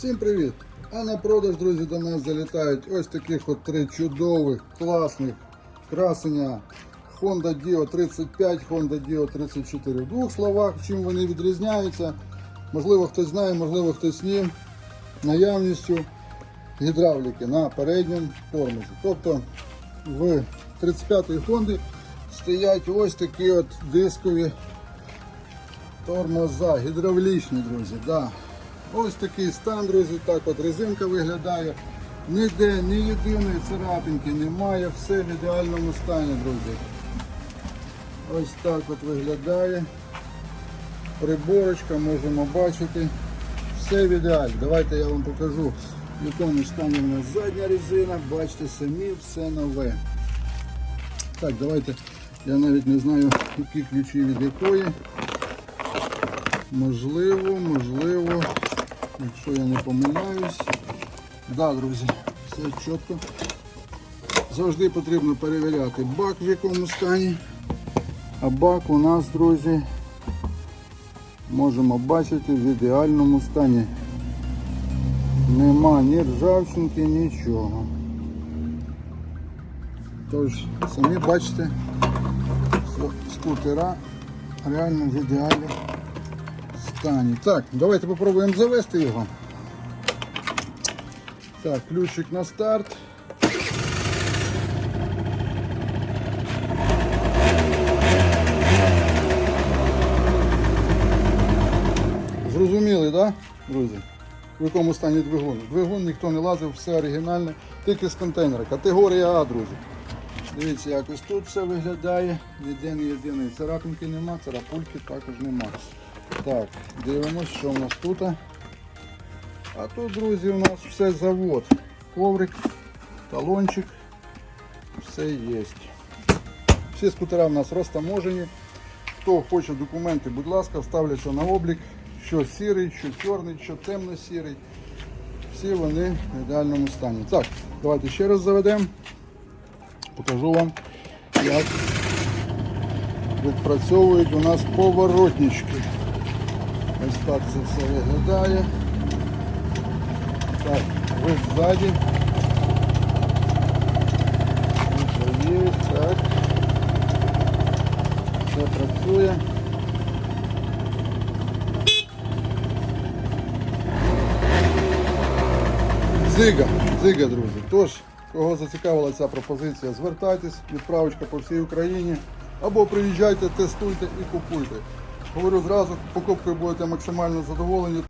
Всім привіт! А на продаж, друзі, до нас залітають ось таких от три чудових, класних красення Honda Dio 35, Honda Dio 34. В двох словах, чим вони відрізняються. Можливо, хтось знає, можливо, хтось ні. Наявністю гідравліки на передньому тормозі. Тобто в 35-ї Honda стоять ось такі от дискові Тормоза, гідравлічні, друзі. Да. Ось такий стан, друзі, так от резинка виглядає. Ніде ні єдиної царапинки немає, все в ідеальному стані, друзі. Ось так от виглядає. Приборочка можемо бачити. Все в ідеалі. Давайте я вам покажу, в якому стані в нас задня резина. Бачите самі, все нове. Так, давайте. Я навіть не знаю, які ключі від якої. Можливо, можливо, якщо я не помиляюсь. Да, друзі, все чітко. Завжди потрібно перевіряти бак в якому стані. А бак у нас, друзі, можемо бачити в ідеальному стані. Нема ні ржавчинки, нічого. Тож, самі бачите, скутера реально в ідеалі стані. Так, давайте попробуємо завести його. Так, ключик на старт. Зрозуміли, так, да, друзі? В якому стані двигун? Двигун ніхто не лазив, все оригінальне, тільки з контейнера. Категорія А, друзі. Дивіться, як ось тут все виглядає. Ніде ні єдиної царапинки нема, царапульки також нема. Так, дивимось, що в нас тут. А тут, друзі, у нас все завод. Коврик, талончик, все є. Всі скутера в нас розтаможені. Хто хоче документи, будь ласка, ставляться на облік. Що сірий, що чорний, що темно-сірий. Всі вони в ідеальному стані. Так, давайте ще раз заведемо. Покажу вам, як відпрацьовують у нас поворотнички. Ось так це все виглядає. Так, ви ззаді. Є, так. Все працює. Дзига, дзига, друзі. Тож, кого зацікавила ця пропозиція, звертайтесь, відправочка по всій Україні. Або приїжджайте, тестуйте і купуйте. Говорю зразу, покупкою будете максимально задоволені.